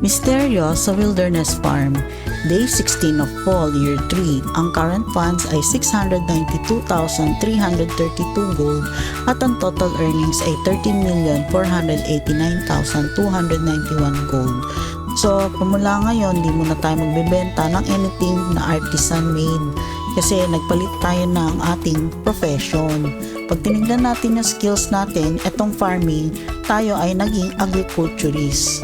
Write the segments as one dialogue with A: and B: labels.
A: Misteryo sa Wilderness Farm, Day 16 of Fall, Year 3. Ang current funds ay 692,332 gold at ang total earnings ay 13,489,291 gold. So, pumula ngayon, di muna tayo magbebenta ng anything na artisan made kasi nagpalit tayo ng ating profession. Pag tinignan natin yung skills natin, etong farming, tayo ay naging agriculturist.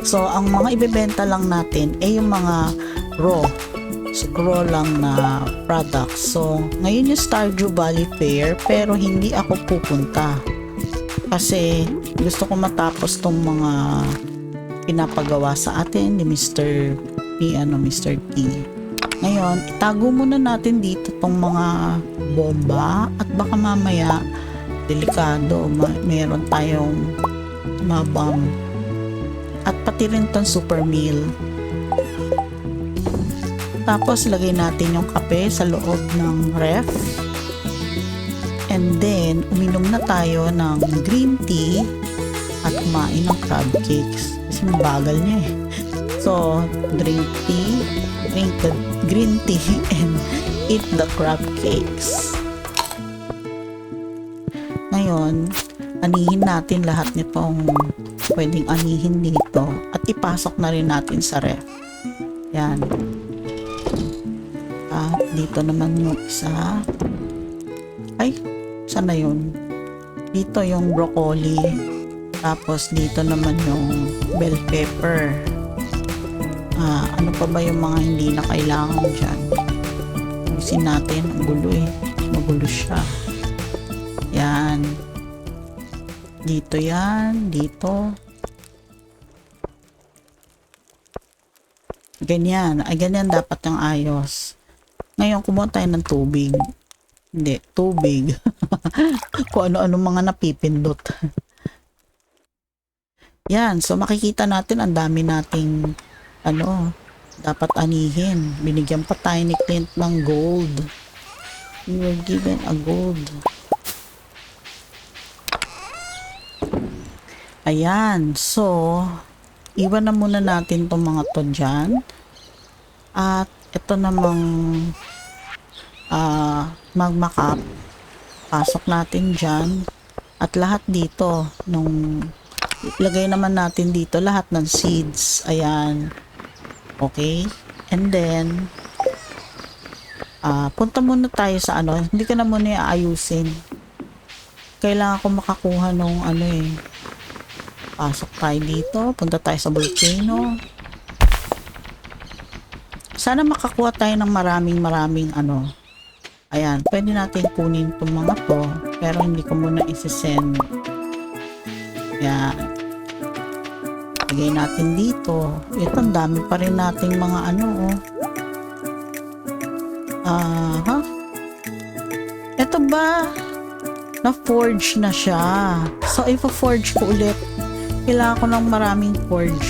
A: So, ang mga ibebenta lang natin ay yung mga raw, raw lang na products. So, ngayon yung Stardew Valley Fair, pero hindi ako pupunta. Kasi gusto ko matapos tong mga pinapagawa sa atin ni Mr. P, ano, Mr. T. Ngayon, itago muna natin dito tong mga bomba at baka mamaya delikado, ma- meron tayong bomb at pati rin tong super meal. Tapos lagay natin yung kape sa loob ng ref. And then, uminom na tayo ng green tea at kumain ng crab cakes. Kasi mabagal niya eh. So, drink tea, drink the green tea and eat the crab cakes. Ngayon, anihin natin lahat nitong pwedeng anihin dito at ipasok na rin natin sa ref. Yan. At dito naman yung isa. Ay, saan na yun? Dito yung broccoli. Tapos dito naman yung bell pepper. Ah, ano pa ba yung mga hindi na kailangan dyan? Ayusin natin. Ang gulo eh. Magulo siya. Dito yan. Dito. Ganyan. Ay, ganyan dapat yung ayos. Ngayon, kumuha tayo ng tubig. Hindi, tubig. Kung ano-ano mga napipindot. Yan. So, makikita natin ang dami nating ano, dapat anihin. Binigyan pa tayo ni Clint ng gold. We were given a gold. Ayan. So, iwan na muna natin tong mga to dyan. At ito namang ah magma cup. Pasok natin dyan. At lahat dito, nung ilagay naman natin dito lahat ng seeds. Ayan. Okay. And then, ah punta muna tayo sa ano. Hindi ka na muna aayusin. Kailangan ko makakuha nung ano eh. Pasok tayo dito. Punta tayo sa volcano. Sana makakuha tayo ng maraming maraming ano. Ayan. Pwede natin kunin itong mga to. Pero hindi ko muna isi-send. Ayan. Lagay natin dito. Ito, ang dami pa rin nating mga ano, oh. Ah, ha? Ito ba? Na-forge na siya. So, ipa-forge ko ulit. Kailangan ko ng maraming forge.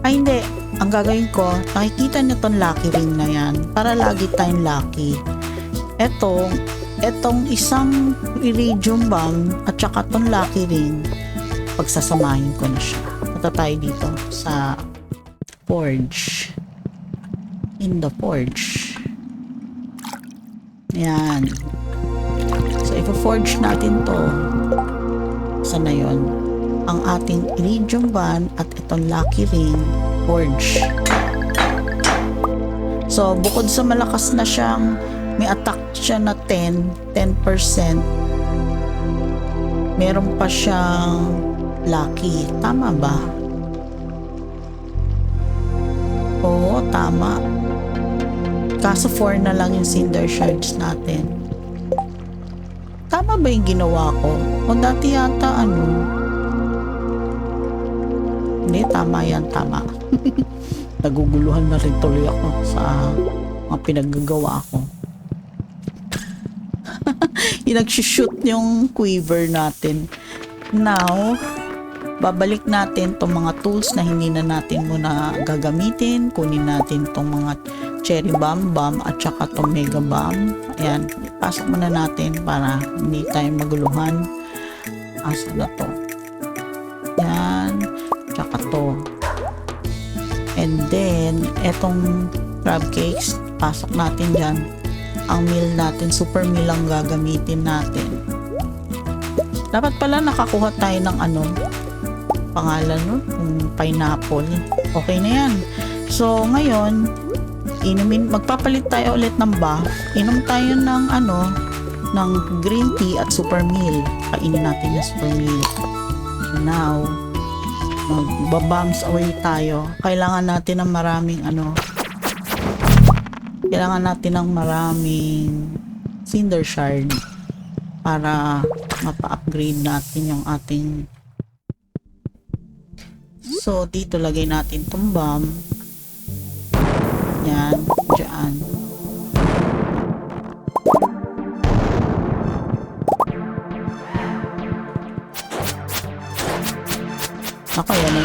A: Ay, hindi. Ang gagawin ko, nakikita niyo tong lucky ring na yan. Para lagi tayong lucky. Ito, etong isang iridium bomb at saka tong lucky ring, pagsasamahin ko na siya. Punta tayo dito sa forge. In the forge. Yan. So, ipo-forge natin to. Saan na yun? Ang ating iridium band at itong lucky ring forge. So, bukod sa malakas na siyang may attack siya na 10, 10%, meron pa siyang lucky. Tama ba? Oo, tama. Kaso 4 na lang yung cinder shards natin. Tama ba yung ginawa ko? O dati yata ano? Hindi, tama yan, tama. Naguguluhan na rin tuloy ako sa mga pinaggagawa ko. Nag-shoot yung quiver natin. Now, babalik natin tong mga tools na hindi na natin muna gagamitin. Kunin natin tong mga cherry bomb bomb at saka tong mega bomb. Ayan, pasok muna natin para hindi tayo maguluhan. Asa na to? To. And then, etong crab cakes, pasok natin dyan. Ang meal natin, super meal ang gagamitin natin. Dapat pala nakakuha tayo ng ano, pangalan nun, yung pineapple. Okay na yan. So, ngayon, inumin, magpapalit tayo ulit ng bath. Inom tayo ng ano, ng green tea at super meal. Kainin natin yung super meal. Now, magbabums away tayo. Kailangan natin ng maraming ano, kailangan natin ng maraming cinder shard para mapa-upgrade natin yung ating So, dito lagay natin tong bomb. Yan, dyan.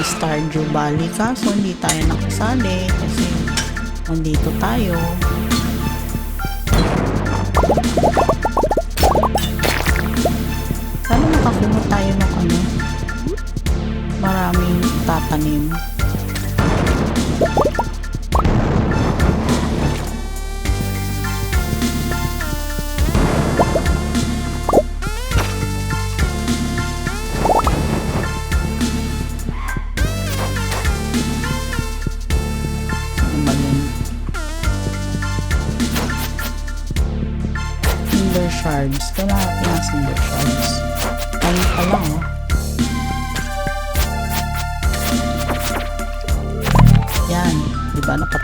A: Stardew Valley kaso hindi tayo nakasali kasi nandito tayo. Sana makakuha tayo ng ano, maraming tatanim.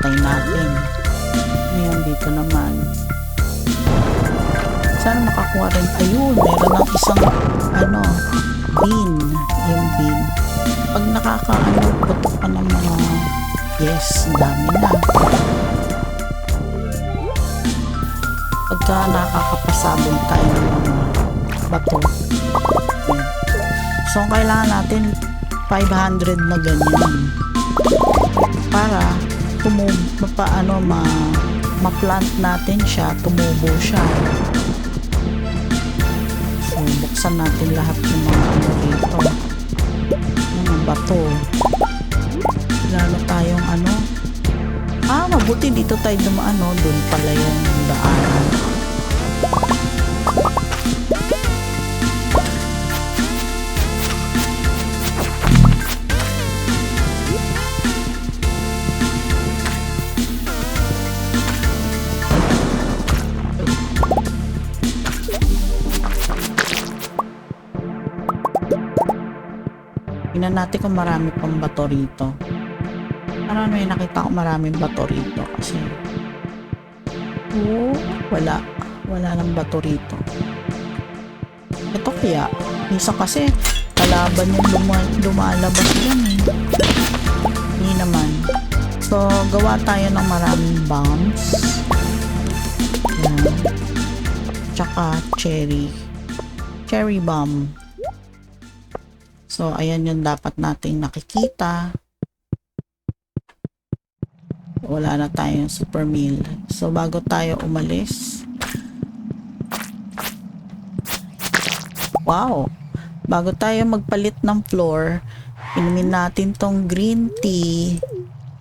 A: Napatay natin? Ngayon dito naman. Sana makakuha rin. Ayun, meron ng isang ano, bean. Yung bean. Pag nakakaano, putok ka ng mga yes, dami na. Pagka nakakapasabog tayo ng mga bato. So, ang kailangan natin 500 na ganyan para tumub paano ma ma-plant natin siya, tumubo siya. So, buksan natin lahat ng mga ano rito. Mga bato. Lalo tayong ano. Ah, mabuti dito tayo dumaan, no? Doon pala yung daanan. Tingnan natin kung marami pang bato rito. Parang may nakita ko maraming bato rito kasi oh, wala. Wala lang bato rito. Ito kaya, minsan kasi kalaban yung luma- lumalabas yan eh. Hindi naman. So, gawa tayo ng maraming bombs. Yan. Tsaka cherry. Cherry bomb. So, ayan yung dapat nating nakikita. Wala na tayong super meal. So, bago tayo umalis. Wow! Bago tayo magpalit ng floor, inumin natin tong green tea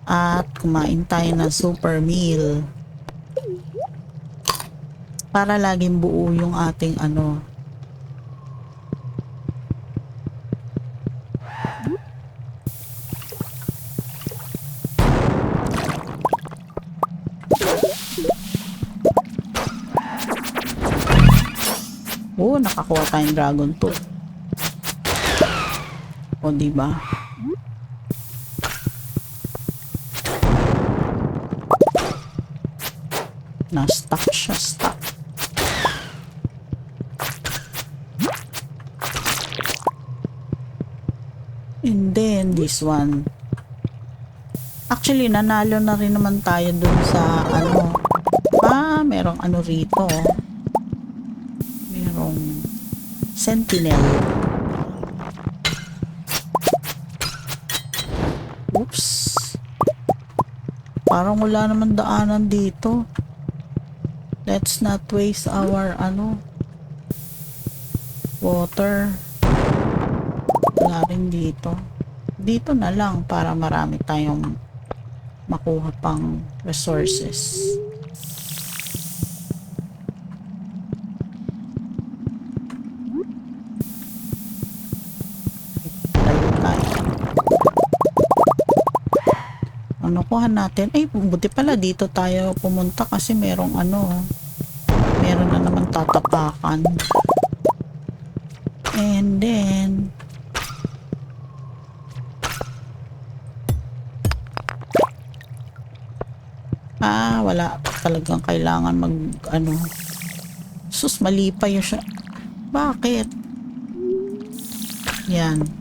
A: at kumain tayo ng super meal. Para laging buo yung ating ano, Nakakuha tayong dragon tooth. O, di ba? Na-stuck siya, stuck. And then, this one. Actually, nanalo na rin naman tayo dun sa, ano, ah, merong ano rito, oh sentinel. Oops. Parang wala naman daanan dito. Let's not waste our ano water. Wala rin dito. Dito na lang para marami tayong makuha pang resources. Ano kuha natin? Ay, buti pala dito tayo pumunta kasi merong ano, meron na naman tatapakan. And then, ah, wala talagang kailangan mag, ano, sus, mali pa yun siya. Bakit? Yan.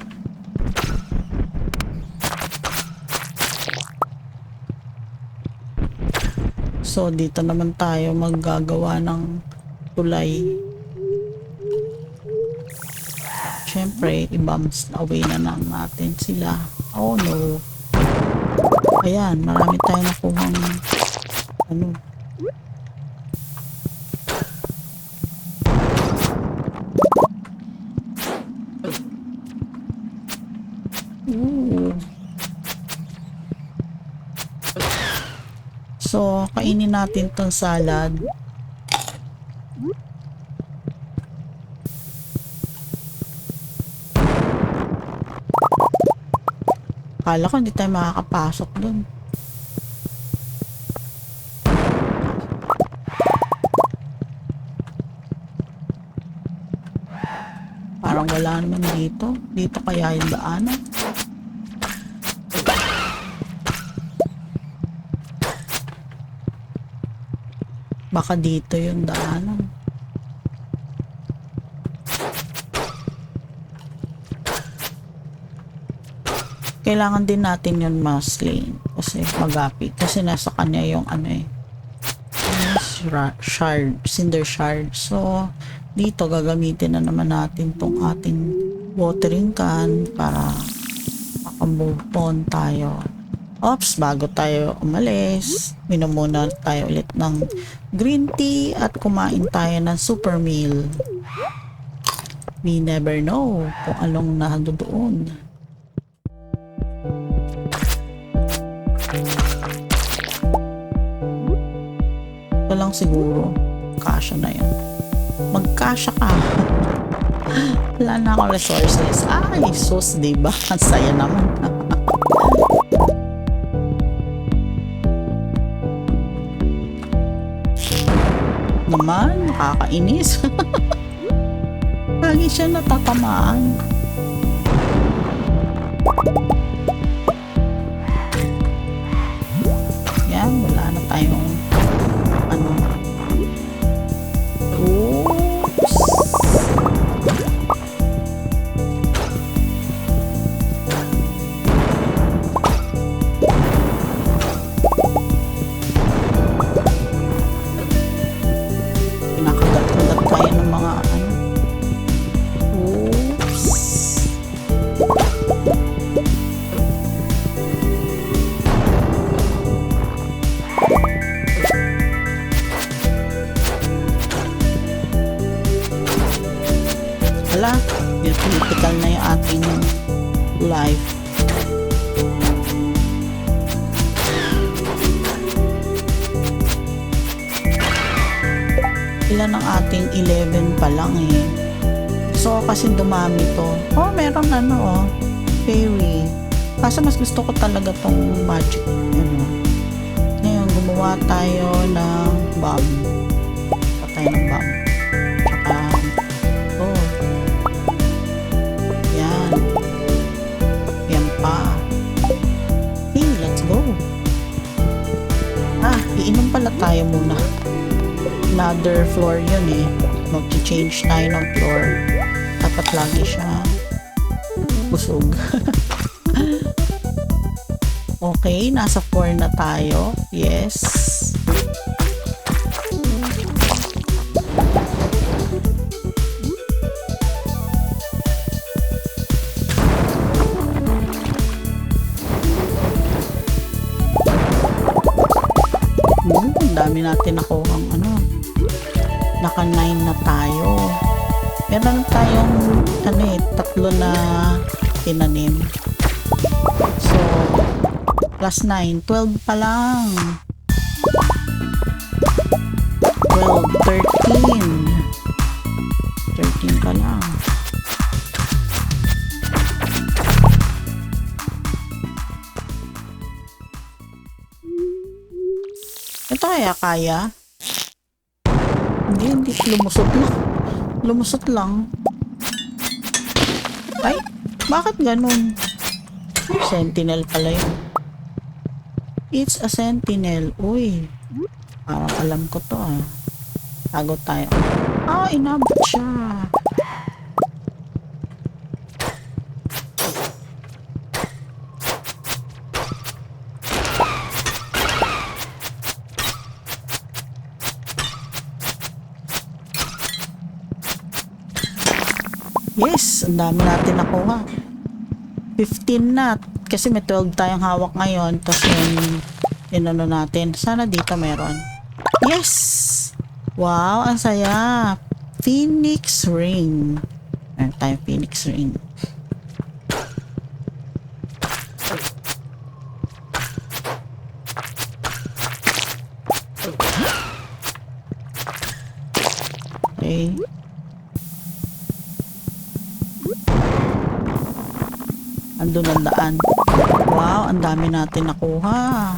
A: So, dito naman tayo maggagawa ng tulay. Siyempre, i-bombs away na lang natin sila. Oh no. Ayan, marami tayong nakuhang ano. Ooh. So, kainin natin tong salad. Akala ko hindi tayo makakapasok dun. Parang wala naman dito. Dito kaya yung daanan. Baka dito yung daanan. Kailangan din natin yung Muslin kasi magapi. Kasi nasa kanya yung ano eh. Shard, cinder shard. So, dito gagamitin na naman natin tong ating watering can para makamove on tayo. Ops, bago tayo umalis, minom muna tayo ulit ng green tea at kumain tayo ng super meal. We never know kung anong nandoon. Ito lang siguro, kasha na yan. Magkasya ka. Wala na akong resources. Ay, sus, diba? Ang saya naman. Naman, nakakainis. Lagi siya natatamaan. Yan, wala na tayong Wala, yung critical na yung ating life. Ilan ang ating 11 pa lang eh. So, kasi dumami to. Oh, meron ano oh. Fairy. Kaso mas gusto ko talaga tong magic. Ano. Ngayon, gumawa tayo ng bomb. Patay ng bomb. Iinom pala tayo muna. Another floor yun eh. Mag-change tayo ng floor. Dapat lagi siya busog. okay, nasa 4 na tayo. Yes. Dami natin nakuhang ano. Naka 9 na tayo. Meron tayong ano eh, tatlo na tinanim. So, Plus 9. 12 pa lang. 12, 13. 13 pa lang. Kaya kaya? Hindi, hindi. Lumusot lang. Lumusot lang. Ay, bakit ganun? Sentinel pala yun. It's a sentinel. Uy, parang alam ko to ah. Tago tayo. Ah, inabot siya. Yes, ang dami natin nakuha. 15 na. Kasi may 12 tayong hawak ngayon. Tapos yung inano natin. Sana dito meron. Yes! Wow, ang saya. Phoenix Ring. Meron tayong Phoenix Ring. Okay. Andun ang daan. Wow, ang dami natin nakuha.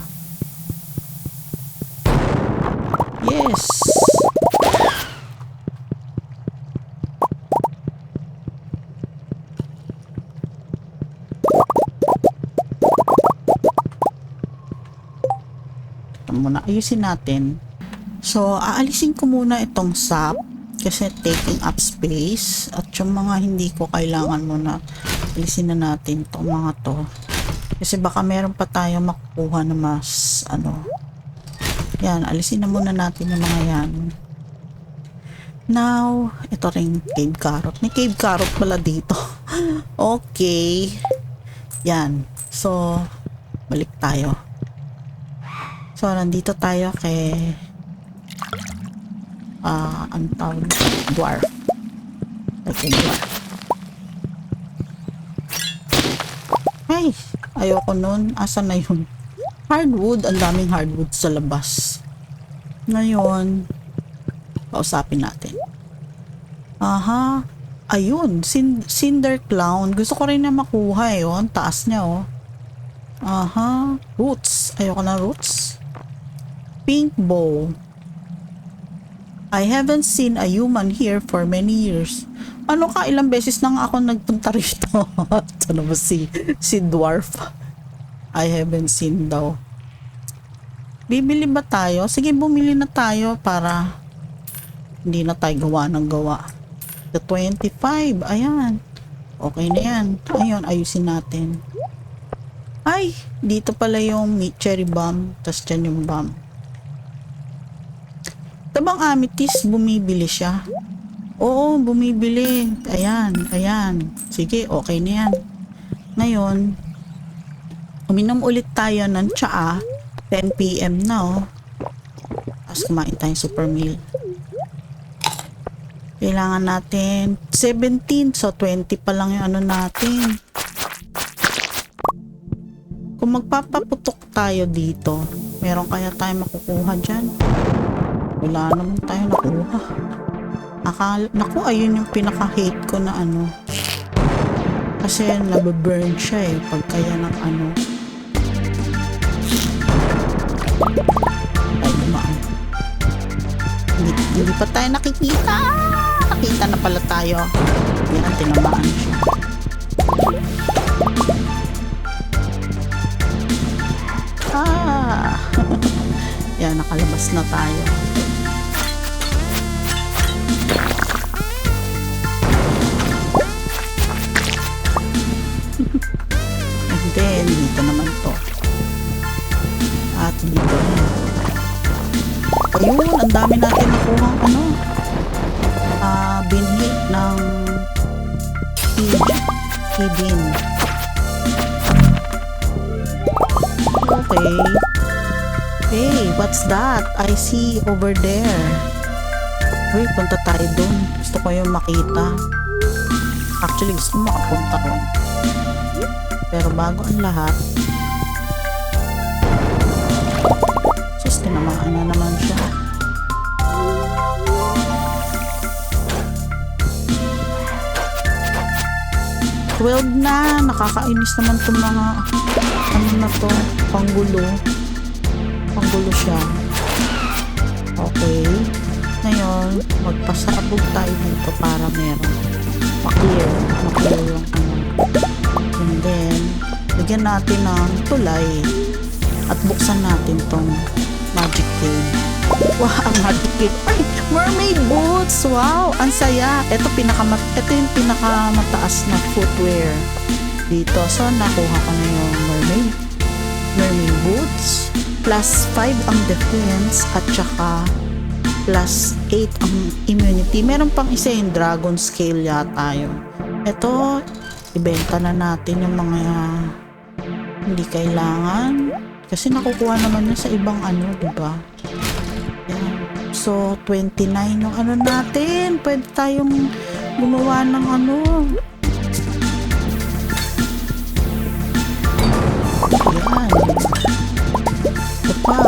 A: Yes. Muna, ayusin natin. So, aalisin ko muna itong sap kasi taking up space at yung mga hindi ko kailangan muna alisin na natin itong mga to. Kasi baka meron pa tayo makukuha na mas ano. Yan alisin na muna natin yung mga yan. Now ito ring cave carrot. May cave carrot pala dito. Okay. Yan. So balik tayo. So nandito tayo kay ah ang tawag? Dwarf. Like dwarf ay ayoko nun. Asan na yun? Hardwood. Ang daming hardwood sa labas. Ngayon kausapin natin. Aha. Ayun Cin- cinder clown. Gusto ko rin na makuha eh oh. ang taas niya oh. Aha. Roots. Ayoko na roots. Pink bow. I haven't seen a human here for many years. Ano ka, ilang beses na nga ako nagpunta rito. Ito na ba si, si dwarf? I haven't seen daw. Bibili ba tayo? Sige, bumili na tayo para hindi na tayo gawa ng gawa. The 25, ayan. Okay na yan. Ayun, ayusin natin. Ay, dito pala yung cherry bomb. Tapos dyan yung bomb. Tabang amethyst, bumibili siya. Oo, bumibili. Ayan, ayan. Sige, okay na yan. Ngayon, uminom ulit tayo ng tsaa. 10pm na oh. Tapos kumain tayong super meal. Kailangan natin 17, so 20 pa lang yung ano natin. Kung magpapaputok tayo dito, meron kaya tayo makukuha dyan? Wala naman tayo nakuha. Akala, naku, ayun yung pinaka-hate ko na ano. Kasi nababurn siya eh, pagka yan ng ano. Ay, dumaan. Hindi, hindi pa tayo nakikita. Nakita na pala tayo. Yan, tinamaan siya. Ah! Yan, nakalabas na tayo. ang dami natin nakuha ano? Uh, binhi ng hidin okay hey what's that I see over there Uy, punta tayo dun gusto ko yung makita actually gusto mo makapunta dun pero bago ang lahat sus tinamaan na naman siya nakakainis naman itong mga ano na to, panggulo. Panggulo siya. Okay. Ngayon, magpasabog tayo dito para meron maklear, maklear yung ano. And then, bigyan natin ng tulay at buksan natin tong magic cave. Wow, ang cave. Ay, mermaid boots. Wow, ang saya. Ito, pinakamat, ito yung pinakamataas na footwear dito. So, nakuha ko na yung mermaid, mermaid boots. Plus 5 ang defense at saka plus 8 ang immunity. Meron pang isa yung dragon scale yata yun. Ito, ibenta na natin yung mga hindi kailangan. Kasi nakukuha naman yun sa ibang ano, di ba? So, 29 yung ano natin. Pwede tayong gumawa ng ano. Yan. Ito pa.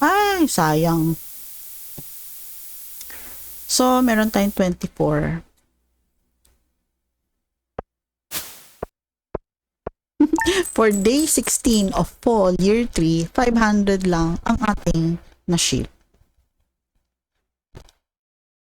A: Ay, sayang. So, meron tayong 24. For day 16 of fall, year 3, 500 lang ang ating na ship.